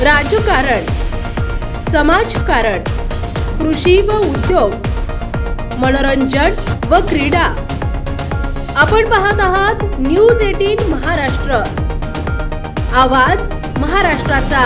राजकारण समाजकारण कृषी व उद्योग मनोरंजन व क्रीडा. आपण पाहत आहात न्यूज एटीन महाराष्ट्र. आवाज महाराष्ट्राचा.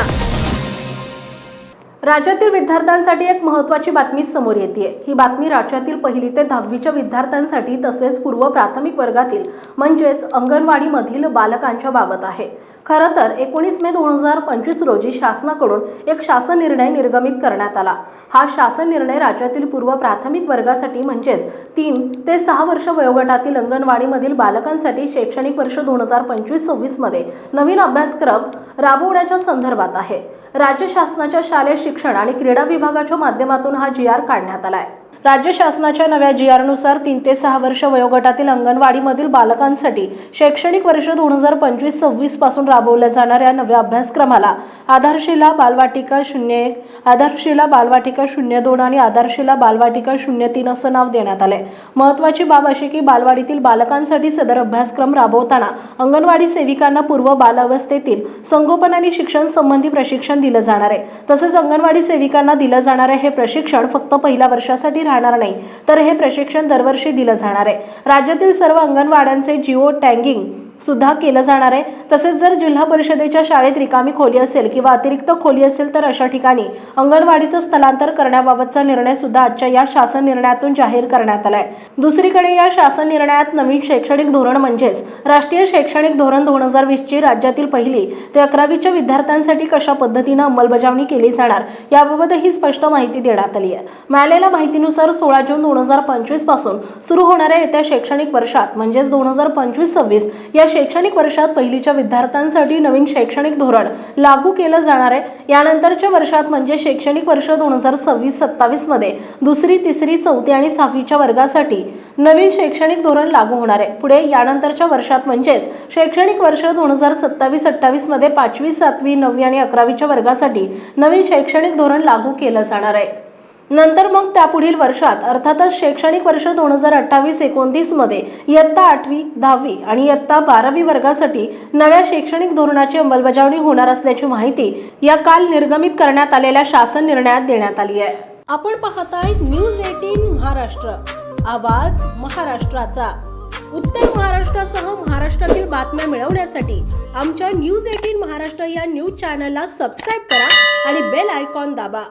राज्यातील विद्यार्थ्यांसाठी एक महत्त्वाची बातमी समोर येते ही बातमी राज्यातील पहिली ते दहावीच्या विद्यार्थ्यांसाठी तसेच पूर्व प्राथमिक वर्गातील म्हणजेच अंगणवाडीमधील बालकांच्या बाबत आहे. खरं तर एकोणीस मे दोन हजार पंचवीस रोजी शासनाकडून एक शासन निर्णय निर्गमित करण्यात आला. हा शासन निर्णय राज्यातील पूर्व प्राथमिक वर्गासाठी म्हणजेच तीन ते सहा वर्ष वयोगटातील अंगणवाडीमधील बालकांसाठी शैक्षणिक वर्ष दोन हजार पंचवीस सव्वीसमध्ये नवीन अभ्यासक्रम राबवण्याच्या संदर्भात आहे. राज्य शासनाच्या शालेय शिक्षण आणि क्रीडा विभागाच्या माध्यमातून हा जी आर काढण्यात आला आहे राज्य शासनाच्या नव्या जी आरनुसार तीन ते सहा वर्ष वयोगटातील अंगणवाडीमधील बालकांसाठी शैक्षणिक वर्ष दोन हजार पंचवीस सव्वीसपासून राबवल्या जाणाऱ्या नव्या अभ्यासक्रमाला आधारशिला बालवाटिका शून्य एक आधारशिला बालवाटिका शून्य दोन आणि आधारशिला बालवाटिका शून्य तीन असं नाव देण्यात आलंय. महत्वाची बाब अशी की बालवाडीतील बालकांसाठी सदर अभ्यासक्रम राबवताना अंगणवाडी सेविकांना पूर्व बालावस्थेतील संगोपन आणि शिक्षण संबंधी प्रशिक्षण दिलं जाणार आहे. तसेच अंगणवाडी सेविकांना दिलं जाणारे हे प्रशिक्षण फक्त पहिल्या वर्षासाठी राहणार नाही. तर हे प्रशिक्षण दरवर्षी दिलं जाणार आहे. राज्यातील सर्व अंगणवाड्यांचे जिओ टँगिंग सुद्धा केलं जाणार आहे. तसेच जर जिल्हा परिषदेच्या शाळेत रिकामी खोली असेल किंवा अतिरिक्त खोली असेल तर अशा ठिकाणी अंगणवाडीचं स्थलांतर करण्याबाबतचा निर्णय सुद्धा आजच्या या शासन निर्णयातून जाहीर करण्यात आलाय. दुसरीकडे या शासन निर्णयात नवीन शैक्षणिक धोरण म्हणजेच राष्ट्रीय शैक्षणिक धोरण दोन हजार वीसची राज्यातील पहिली ते अकरावीच्या विद्यार्थ्यांसाठी कशा पद्धतीनं अंमलबजावणी केली जाणार याबाबतही स्पष्ट माहिती देण्यात आली आहे. मिळालेल्या माहितीनुसार सोळा जून दोन हजार पंचवीसपासून सुरू होणाऱ्या येत्या शैक्षणिक वर्षात म्हणजेच दोन हजार पंचवीस सव्वीस या शैक्षणिक वर्षात पहिलीच्या विद्यार्थ्यांसाठी नवीन शैक्षणिक धोरण लागू केलं जाणार आहे. यानंतरच्या वर्षात म्हणजे शैक्षणिक वर्ष दोन हजार सव्वीस सत्तावीसमध्ये दुसरी तिसरी चौथी आणि सहावीच्या वर्गासाठी नवीन शैक्षणिक धोरण लागू होणार आहे. पुढे यानंतरच्या वर्षात म्हणजेच शैक्षणिक वर्ष दोन हजार सत्तावीस अठ्ठावीसमध्ये पाचवी सातवी नववी आणि अकरावीच्या वर्गासाठी नवीन शैक्षणिक धोरण लागू केलं जाणार आहे. नंतर मग त्यापुढील वर्षात अर्थातच शैक्षणिक वर्ष दोन हजार अठ्ठावीस एकोणतीसमध्ये इयत्ता आठवी दहावी आणि इयत्ता बारावी वर्गासाठी नव्या शैक्षणिक धोरणाची अंमलबजावणी होणार असल्याची माहिती या काल निर्गमित करण्यात आलेल्या शासन निर्णयात देण्यात आली आहे. आपण पाहताय न्यूज एटीन महाराष्ट्र. आवाज महाराष्ट्राचा. उत्तर महाराष्ट्रासह महाराष्ट्रातील बातम्या मिळवण्यासाठी आमच्या न्यूज एटीन महाराष्ट्र या न्यूज चॅनलला सबस्क्राईब करा आणि बेल आयकॉन दाबा.